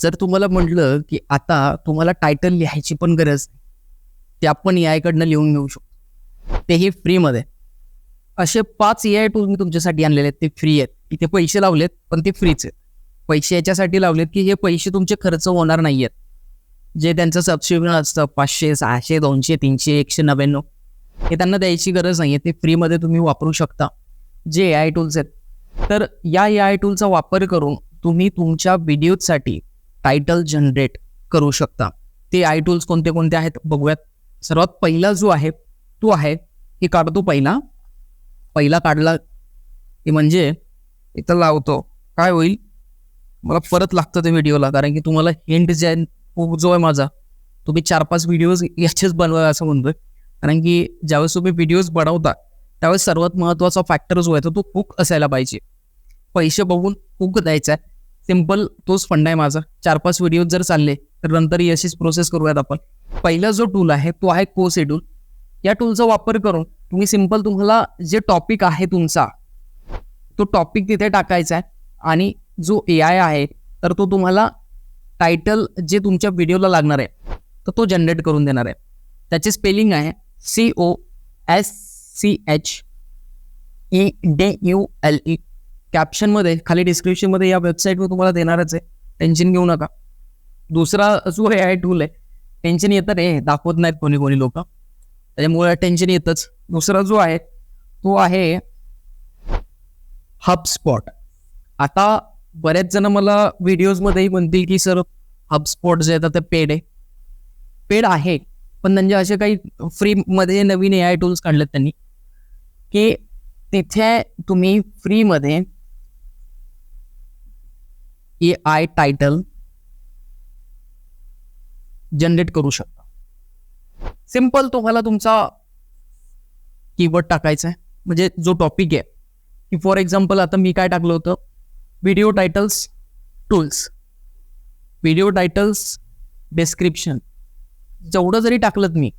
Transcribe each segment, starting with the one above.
जर तुम्हाला म्हटलं की आता तुम्हाला टायटल लिहायची पण गरज नाही ते आपण ए आयकडनं लिहून घेऊ शकतो. तेही फ्रीमध्ये असे पाच ए आय टूल मी तुमच्यासाठी आणलेले आहेत. ते फ्री आहेत. इथे पैसे लावलेत पण ते फ्रीच आहेत. पैसे याच्यासाठी लावलेत की हे पैसे तुमचे खर्च होणार नाही आहेत जे त्यांचं सबस्क्रिप्शन असतं पाचशे सहाशे दोनशे तीनशे एकशे नव्याण्णव हे त्यांना द्यायची गरज नाही आहे ते फ्रीमध्ये तुम्ही वापरू शकता. जे ए आय टूल्स आहेत. तर या ए आय टूलचा वापर करून तुम्ही तुमच्या व्हिडिओजसाठी टायटल जनरेट करू शकता. ते आय टूल्स कोणते कोणते आहेत बघूयात. सर्वात पहिला जो आहे तो आहे हे काढतो पहिला. पहिला काढला की म्हणजे इथं लावतो. काय होईल? मला परत लागतं ते व्हिडिओला कारण की तुम्हाला हिंट जे जो आहे माझा तुम्ही चार पाच व्हिडिओज याचेच बनवा असं म्हणतोय. कारण की ज्यावेळेस तुम्ही व्हिडिओज बनवता त्यावेळेस सर्वात महत्त्वाचा फॅक्टर जो आहे तो हुक असायला पाहिजे. पैसे बघून हुक द्यायचा आहे. सिंपल तोच फंड आहे माझा. चार पाच व्हिडिओ जर चालले तर नंतर अशीच प्रोसेस करूयात आपण. पहिला जो टूल आहे तो आहे कोस ए टूल या टूलचा वापर करून तुम्ही सिंपल तुम्हाला जे टॉपिक आहे तुमचा तो टॉपिक तिथे टाकायचा आहे. आणि जो ए आय आहे तर तो तुम्हाला टायटल जे तुमच्या व्हिडिओला लागणार आहे तर तो जनरेट करून देणार आहे. त्याचे स्पेलिंग आहे C O S C H E D U L E कॅप्शनमध्ये खाली डिस्क्रिप्शनमध्ये या वेबसाईटवर तुम्हाला देणारच आहे. टेन्शन घेऊ नका. दुसरा जो ए आय टूल आहे टेन्शन येतं रे. दाखवत नाहीत कोणी कोणी लोक. त्याच्यामुळे टेन्शन येतच. दुसरा जो आहे तो आहे हबस्पॉट आता बरेच जण मला व्हिडिओजमध्येही म्हणतील की सर हबस्पॉट जे येतात ते पेड आहे. पेड आहे पण त्यांचे असे काही फ्रीमध्ये नवीन ए आय टूल्स काढलेत त्यांनी की तिथे तुम्ही फ्रीमध्ये ए आय टायटल जनरेट करू शकता. सिंपल तुम्हाला तुमचा कीवर्ड टाकायचा आहे. म्हणजे जो टॉपिक आहे. की फॉर एक्झाम्पल आता मी काय टाकलं होतं? Video titles tools video titles description जेवढं जरी टाकलं मी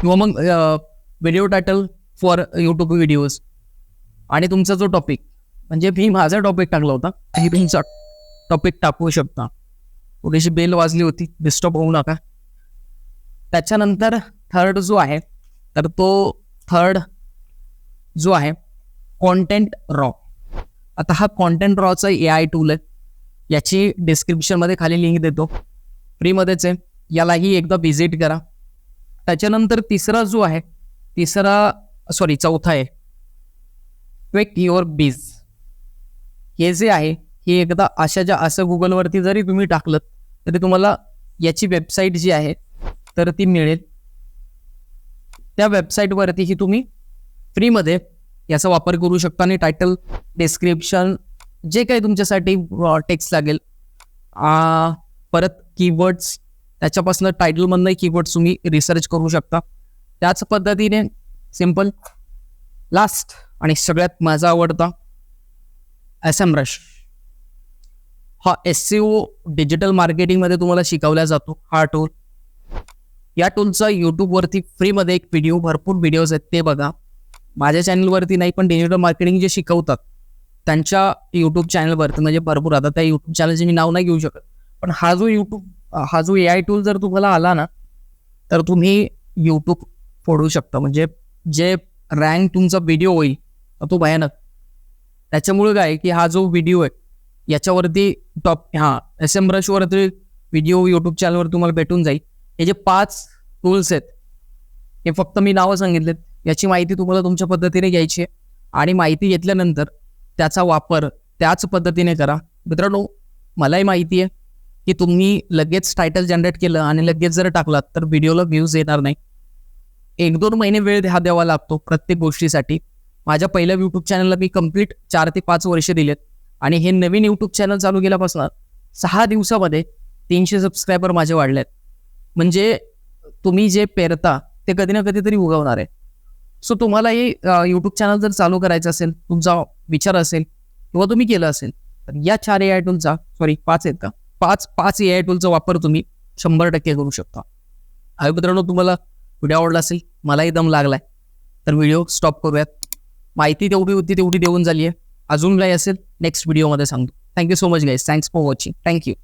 किंवा मग video title for YouTube videos आणि तुमचा जो टॉपिक म्हणजे मी माझा टॉपिक टाकला होता तुमचा टॉपिक टाकू शकता. थोडीशी बेल वाजली होती डिस्टर्ब होऊ नका. त्याच्यानंतर थर्ड जो आहे तर तो थर्ड जो आहे कॉन्टेंट रॉ आता हा कॉन्टेंट रॉचा ए आय टूल आहे. याची डिस्क्रिप्शनमध्ये खाली लिंक देतो. फ्रीमध्येच आहे. यालाही एकदा व्हिजिट करा. त्याच्यानंतर तिसरा जो आहे तिसरा सॉरी चौथा आहे. क्विक युअर बीज हे जे आहे हे एकदा अशा ज्या असं गुगलवरती जरी तुम्ही टाकलं तरी तुम्हाला याची वेबसाईट जी आहे तर ती मिळेल. त्या वेबसाईटवरतीही तुम्ही फ्रीमध्ये याचा वापर करू शकता आणि टायटल डिस्क्रिप्शन जे काही तुमच्यासाठी टेक्स्ट लागेल परत कीवर्ड्स त्याच्यापासून टायटलमधनं कीवर्ड्स तुम्ही रिसर्च करू शकता. त्याच पद्धतीने सिंपल लास्ट आणि सगळ्यात माझा आवडता एस एम रश हा एस सी ओ डिजिटल मार्केटिंगमध्ये तुम्हाला शिकवला जातो. हा टूल या टूलचा यूट्यूबवरती फ्रीमध्ये एक व्हिडिओ भरपूर व्हिडिओज आहेत ते बघा. माझ्या चॅनलवरती नाही पण डिजिटल मार्केटिंग जे शिकवतात त्यांच्या यूट्यूब चॅनलवरती म्हणजे भरपूर. आता त्या यूट्यूब चॅनलचे मी नाव नाही घेऊ शकत. पण हा जो यूट्यूब हा जो ए आय टूल जर तुम्हाला आला ना तर तुम्ही यूट्यूब फोडू शकता. म्हणजे जे रँक तुमचा व्हिडिओ होईल तो भयानक. त्याच्यामुळे काय की हा जो व्हिडिओ आहे याच्यावरती टॉप हां एस एम ब्रशवरती व्हिडिओ यूट्यूब चॅनलवर तुम्हाला भेटून जाईल. हे जे पाच टूल्स आहेत हे फक्त मी नावं सांगितलेत. याची माहिती तुम्हाला तुमच्या पद्धतीने घ्यायची आहे. आणि माहिती घेतल्यानंतर त्याचा वापर त्याच पद्धतीने करा. मित्रांनो मलाही माहिती आहे की तुम्ही लगेच टायटल जनरेट केलं आणि लगेच जर टाकलात तर व्हिडिओला व्ह्यूज येणार नाही. एक दोन महिने वेळ हा द्यावा लागतो प्रत्येक गोष्टीसाठी. माझ्या पहिल्या यूट्यूब चॅनलला मी कंप्लीट चार ते पाच वर्ष दिलेत. आणि हे नवीन यूट्यूब चॅनल चालू केल्यापासून सहा दिवसामध्ये तीनशे सबस्क्रायबर माझे वाढलेत. म्हणजे तुम्ही जे पेरता ते कधी ना कधीतरी उगवणार आहे. सो तुम्हाला हे यूट्यूब चॅनल जर चालू करायचं असेल तुमचा विचार असेल किंवा तुम्ही केलं असेल तर या चार ए आय टूलचा सॉरी पाच आहेत का? पाच पाच ए आय टूलचा वापर तुम्ही शंभर टक्के करू शकता. हा मित्रांनो तुम्हाला व्हिडिओ आवडला असेल मलाही दम लागलाय. तर व्हिडिओ स्टॉप करूयात. माहिती तेवढी होती तेवढी देऊन झाली आहे अजून काही असेल नेक्स्ट व्हिडिओमध्ये सांगतो. Thank you so much guys thanks for watching thank you